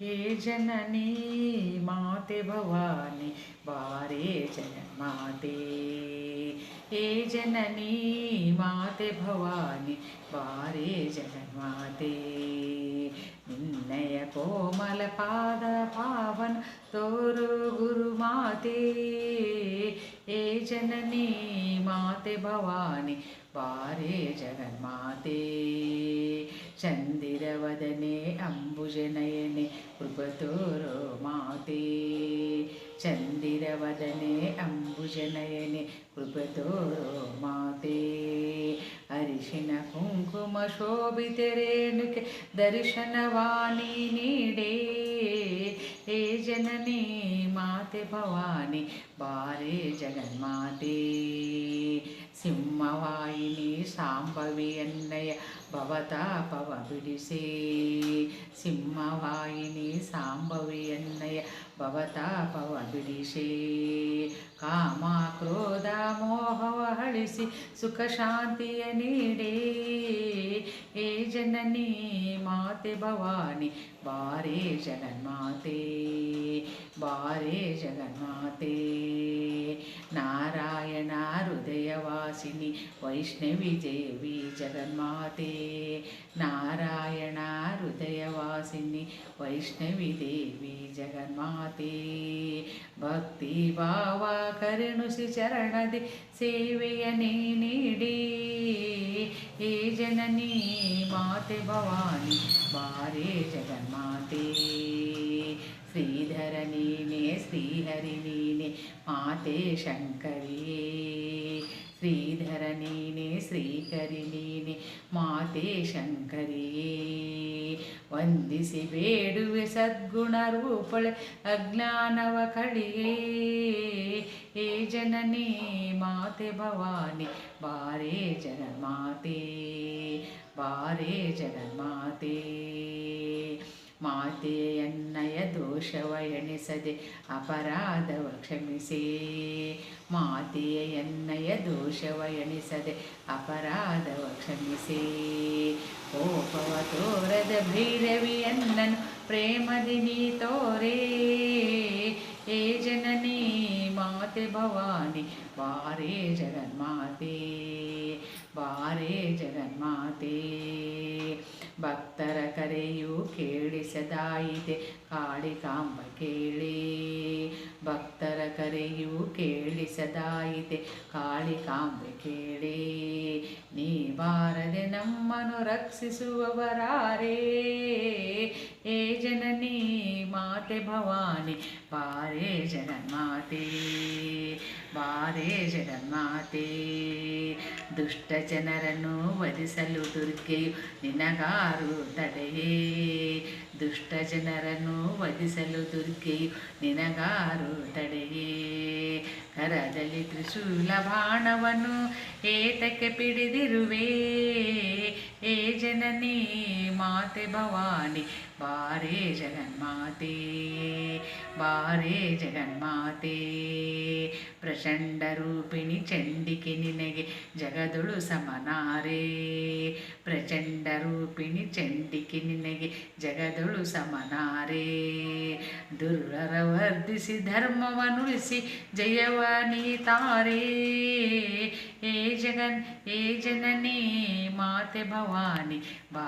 ಹೇ ಜನನಿ ಮಾತೆ ಭವಾನಿ ಬಾರೇ ಜಗನ್ಮಾತೆ ಹೇ ಜನನಿ ಮಾತೆ ಭವಾನಿ ಬಾರೇ ಜಗನ್ಮಾತೆ ನಿನ್ನಯ ಕೋಮಲ ಪಾದ ಪಾವನ ತೋರು ಗುರು ಮಾತೆ ಹೇ ಜನನಿ ಮಾತೆ ಭವಾನಿ ಬಾರೇ ಜಗನ್ಮಾತೆ ಚಂದಿರವದನೆ ಅಂಬುಜನಯನೆ ಕೃಪತೋರೋ ಮಾತೆ ಚಂದಿರವದನೆ ಅಂಬುಜನಯನೆ ಕೃಪತೋರೋ ಮಾತೆ ಅರಿಶಿನ ಕುಂಕುಮ ಶೋಭಿತ ರೇಣುಕೆ ದರ್ಶನವಾಣಿ ನೀಡೇ ಹೇ ಜನನಿ ಮಾತೆ ಭವಾನಿ ಬಾರೇ ಜಗನ್ಮಾತೆ ಸಿಂಹವಾಯಿನಿ ಸಾಂಬವಿ ಅನ್ನಯ ಭವತಾಪವ ಬಿಡಿಸೇ ಸಿಂಹವಾಯಿನಿ ಸಾಂಬವಿ ಅನ್ನಯ ಭವತಾಪವ ಬಿಡಿಸೇ ಕಾಮ ಕ್ರೋಧ ಮೋಹವ ಅಳಿಸಿ ಸುಖ ಶಾಂತಿಯ ನೀಡೇ ಹೇ ಜನನಿ ಮಾತೆ ಭವಾನಿ ಬಾರೇ ಜಗನ್ಮಾತೆ ಬಾರೇ ಜಗನ್ಮಾತೆ ನಾರಾಯಣ ಹೃದಯವಾಸಿನಿ ವೈಷ್ಣವಿ ದೇವಿ ಜಗನ್ಮಾತೆ ನಾರಾಯಣ ಹೃದಯವಾಸಿನಿ ವೈಷ್ಣವಿ ದೇವಿ ಜಗನ್ಮಾತೆ ಭಕ್ತಿ ಭಾವ ಕರುಣಿಸಿ ಚರಣದಿ ಸೇವೆಯ ನೀ ನೀಡಿ ಹೇ ಜನನಿ ಮಾತೆ ಭವಾನಿ ಬಾರೇ ಜಗನ್ಮಾತೆ ಶ್ರೀಧರ ನೀನೆ ಶ್ರೀಹರಿ ನೀನೆ ಮಾತೆ ಶಂಕರಿಯೇ ಶ್ರೀಧರ ನೀನೆ ಶ್ರೀಕರಿ ನೀನೆ ಮಾತೆ ಶಂಕರಿಯೇ ವಂದಿಸಿ ಬೇಡುವೆ ಸದ್ಗುಣ ರೂಪಳೆ ಅಜ್ಞಾನವ ಕಳಿಯೇ ಹೇ ಜನನಿ ಮಾತೆ ಭವಾನಿ ಬಾರೇ ಜಗನ್ಮಾತೆ ಬಾರೇ ಜಗನ್ಮಾತೆ ಮಾತೆಯನ್ನಯ ದೋಷವ ಎಣಿಸದೆ ಅಪರಾಧವ ಕ್ಷಮಿಸಿ. ಮಾತೆಯನ್ನಯ ದೋಷವ ಎಣಿಸದೆ ಅಪರಾಧವ ಕ್ಷಮಿಸಿ. ಕೋಪವ ತೋರದ ಭೈರವಿಯನ್ನನು ಪ್ರೇಮದಿ ನೀ ತೋರೇ. ಹೇ ಜನನಿ, ಮಾತೆ ಭವಾನಿ, ಬಾರೇ ಜಗನ್ಮಾತೆ ಬಾರೇ ಜಗನ್ಮಾತೆ. ಭಕ್ತರ ಕರೆಯು ಕೇಳಿಸದಾಯಿತೆ. ಕಾಳಿಕಾಂಬ ಕೇಳಿ. ಭಕ್ತರ ಕರೆಯು ಕೇಳಿಸದಾಯಿತೆ. ಕಾಳಿಕಾಂಬೆ ಕೇಳಿ. ನೀ ಬಾರದೆ ನಮ್ಮನ್ನು ರಕ್ಷಿಸುವವರಾರೇ. ಏ ಜನನಿ, ಮಾತೆ ಭವಾನಿ, ಬಾರೇ ಜಗನ್ಮಾತೆ ಬಾರೇ ಜಗನ್ಮಾತೆ ದುಷ್ಟ ಜನರನ್ನು ವಧಿಸಲು ದುರ್ಗೆಯು ನಿನಗಾರು ತಡೆಯೇ ದುಷ್ಟ ಜನರನ್ನು ವಧಿಸಲು ದುರ್ಗೆಯು ನಿನಗಾರು ತಡೆಯೇ ಕರದಲ್ಲಿ ತ್ರಿಶೂಲ ಬಾಣವನ್ನು ಏತಕ್ಕೆ ಪಿಡಿದಿರುವೆ? ಏ ಜನನಿ, ಮಾತೆ ಭವಾನಿ, ಬಾರೇ ಜಗನ್ಮಾತೆ ಬಾರೇ ಜಗನ್ಮಾತೆ. ಪ್ರಚಂಡ ರೂಪಿಣಿ ಚಂಡಿಕೆ ನಿನಗೆ ಜಗದೊಳು ಸಮನಾರೇ ಪ್ರಚಂಡ ರೂಪಿಣಿ ಚಂಡಿಕೆ ನಿನಗೆ ಜಗದೊಳು ಸಮನಾರೇ ದುರ್ರರ ವರ್ಧಿಸಿ ಧರ್ಮವನುಳಿಸಿ ಜಯವ ನೀತಾರೆ ಏ ಜಗನ್ ಏ ಜನನಿ ಮಾತೆ ಭವಾನಿ ಬಾ